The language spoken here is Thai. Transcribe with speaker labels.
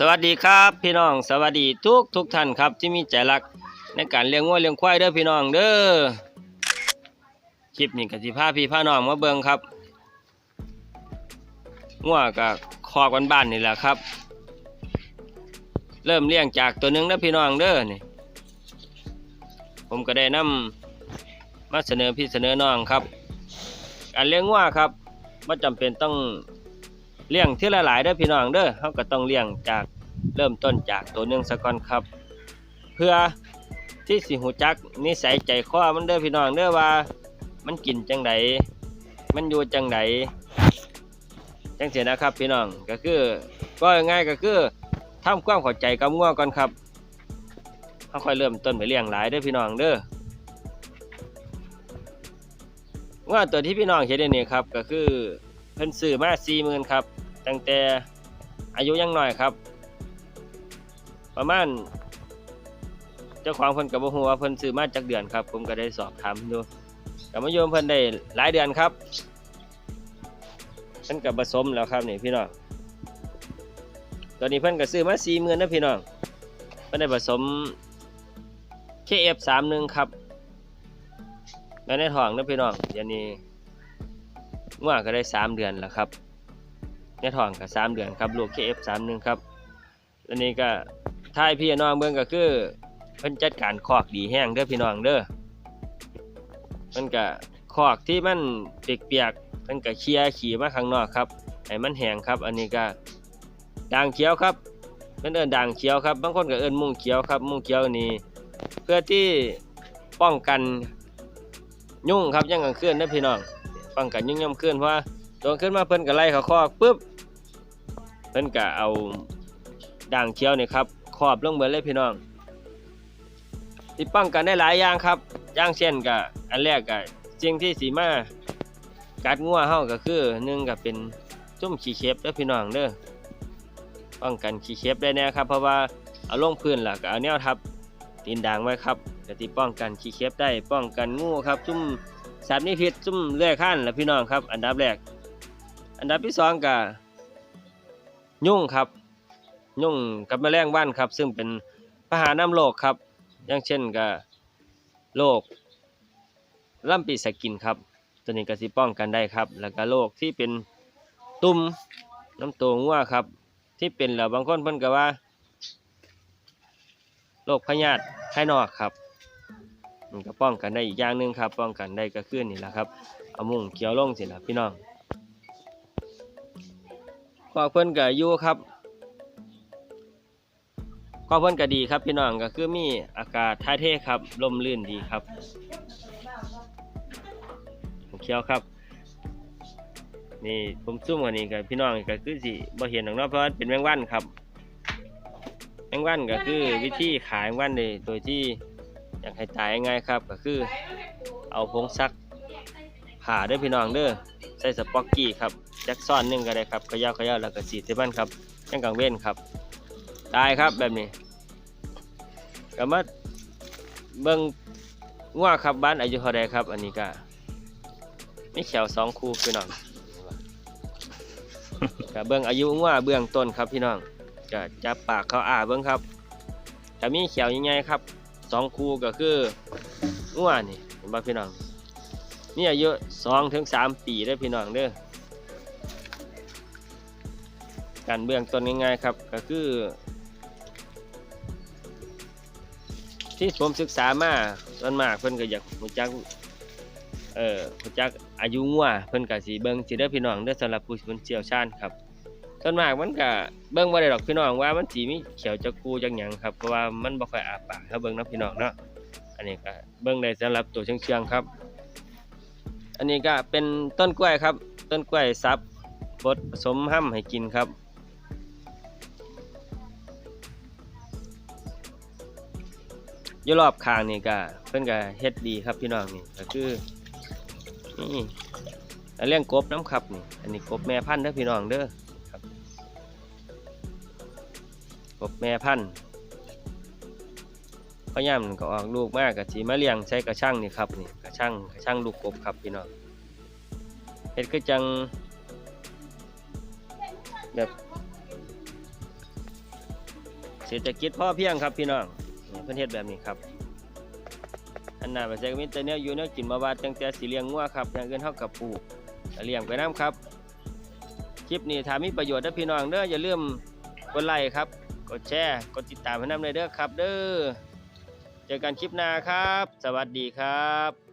Speaker 1: สวัสดีครับพี่น้องสวัสดีทุกทุกท่านครับที่มีใจรักในการเลี้ยงวัวเลี้ยงควายเด้อพี่น้องเด้อคลิปนี้กสิพาพี่พาน้องมาเบิ่งครับงัวกับคอกบ้านๆนี่แหละครับ เริ่มเลี้ยงจากตัวหนึงเด้อพี่น้องเด้อนี่ผมก็ได้นำมาเสนอพี่เสนอน้องครับการเลี้ยงงัวครับไม่จำเป็นต้อง เลี้ยงที่ละหลายเด้อพี่น้องเด้อเขาก็ต้องเลี้ยงจากเริ่มต้นจากตัวหนึ่งสะก่อนครับ เพื่อที่สิหูจักนิสัยใจคอมันเด้อพี่น้องเด้อว่า มันกินจังไดมันอยู่จังไดจังเสียนะครับพี่น้องก็คือก็ง่ายก็คือทำความเข้าใจกับงัวก่อนครับเขาค่อยเริ่มต้นไปเลี้ยงหลายเด้อพี่น้องเด้องัวตัวที่พี่น้องเห็นนี่ครับก็คือ เพิ่นซื้อมาสี่หมื่นครับ ตั้งแต่อายุยังหน้อยครับ ประมาณเจ้าของเพิ่นกับบ่ฮู้ว่าเพิ่นซื้อมาจากเดือนครับ ผมก็ได้สอบถามอยู่กับมาโยมเพิ่นได้หลายเดือนครับเพิ่นก็ผสมแล้วครับนี่พี่น้องตอนนี้เพิ่นก็ซื้อมาสี่หมื่นนะพี่น้องเพิ่นได้ผสม KF31 ครับแม่ในท้องนะพี่น้องเดี๋ยวนี้ ง่วก็ได้สามเดือนแล้วครับในท้องก็สามเดือนครับลูก KF สามนึงครับอันนี้ก็ท้ายพี่น้องเบิ่งก็คือเพิ่นจัดการคอกดีแห้งเด้อพี่น้องเด้อเพิ่นก็คอกที่มันเปียกๆเพิ่นก็เคลียร์ขี่มาข้างนอกครับให้มันแห้งครับ อันนี้ก็ด่างเขียวครับเพิ่นเอิ้นด่างเขียวครับบางคนก็เอิ้นมุ้งเขียวครับ มุ้งเขียวนี่เพื่อที่ป้องกันยุ่งครับยังกลางคืนเด้อพี่น้อง ป้องกันยุ่งย่ำขึ้นเพราะว่าตัวขึ้นมาเพิ่นก็ไล่เขาคอกปุ๊บเพิ่นก็เอาด่างเขียวนี่ครับครอบลงเบิดเลยพี่น้องที่ป้องกันได้หลายอย่างครับอย่างเช่นก็อันแรกก็สิ่งที่สีมากัดงัวเฮาก็คือหนึ่งก็เป็นจุ่มขี้เข็บเด้อพี่น้องเด้อป้องกันขี้เข็บได้แน่ครับ เพราะว่าเอาลงพื้นล่ะก็เอาแนวทับตีนด่างไว้ครับก็ที่ป้องกันขี้เข็บได้ป้องกันงูครับจุ่ม สามนิพิษซุ่มเลื่อยขั้นและพี่น้องครับ อันดับแรก อันดับที่สองก็ยุ่งครับ ยุ่งกับแมลงวันครับ ซึ่งเป็นพาหานำโรคครับ อย่างเช่นก็โรคล่ำปีสกินครับ ตัวนี้ก็สิป้องกันได้ครับ แล้วก็โรคที่เป็นตุ่มน้ำตัวงัวครับ ที่เป็นแล้วบางคนเพิ่นก็ว่าโรคพยาธิภายนอกครับ นก็ป้องกันได้อีกอย่างหนึ่งครับป้องกันได้ก็คือนี่แหละครับเอามุ้งเขียวลงสิละพี่น้องขอเพิ่นก็อยู่ครับขอเพิ่นก็ดีครับพี่น้องก็คือมีอากาศถ่าเทครับลมลื่นดีครับเขียวครับ นี่ผมซุ่มกันนี่กับพี่น้องก็คือสิบ่เห็นหรอกนาะเพราะเป็นแมงวันครับ แมงวันก็คือวิธีขายแมงวันเลยโดยที่ อยากให้ตายง่ายครับก็คือ เอาผงซักผ่าด้อพี่น้องเด้อใส่สป็อกกี้ครับจักซ่อนหนึงก็ได้ครับขย่าขย่าแล้วก็สีดที่บ้นครับจังกังเว้นครับตายครับแบบนี้ก็มาเบิ่งงัวครับบ้านอายุเท่าใดครับ อันนี้ก็มีแขวสองคู่พี่น้องก็เบิ่งอายุงัวเบื้องต้นครับพี่น้องก็จับปากเขาอ้าเบิ่งครับจะมีแขวใหญ่ๆครับ สองคู่ก็คืองัวนี่เห็นบ่พี่น้องนี่อายุสองถึงสามปีได้พี่น้องเด้อการเบื้องต้นง่ายๆครับก็คือ ที่ผมศึกษามาส่วนมากเพิ่นก็อยากรู้จักเอ่อรู้จักอายุงัวเพิ่นก็สิเบิ่งสิเด้อพี่น้องเด้อสำหรับผู้เพิ่นเชี่ยวชาญครับ ส่วนมากมันก็เบิ่งบ่ได้ดอกพี่น้องว่ามันสิมีเขียวจักกูจักหยังครับเพราะว่ามันบ่ค่อยอาปากถ้าเบิ่งนะพี่น้องเนาะอันนี้ก็เบิ่งได้สำหรับตัวเชียงๆครับ อันนี้ก็เป็นต้นกล้วยครับ ต้นกล้วยซับบดผสมห้ำให้กินครับ ยรอบข้างนี่ก็เพิ่นก็เฮ็ดดีครับพี่น้องนี่ก็คือนี่เลี้ยงกบน้ำครับนี่อันนี้กบแม่พันธุ์เด้อพี่น้องเด้อ กบแม่พันธุ์พยายามก็ออกลูกมากกะสีมะเลียงใช้กระช่างนี่ครับนี่กระช่างกระช่างลูกกบครับพี่น้องเฮ็ดก็จังแบบเศรษฐกิจพ่อเพียงครับพี่น้องเพื่อนเฮ็ดแบบนี้ครับอันน่าไปใช้ก็มิแต่เนี้ยอยู่เนี้ยกินมาบาดตั้งแต่สีเลี้ยงงัวครับอย่างเงินเท่ากับปูเลี้ยงไปน้ำครับคลิปนี้ถ้ามีประโยชน์นะพี่น้องเด้ออย่าลืมกดไลค์ครับ กดแชร์กดติดตามเพื่อนำเลยเด้อครับ เด้อเจอกันคลิปหน้าครับ สวัสดีครับ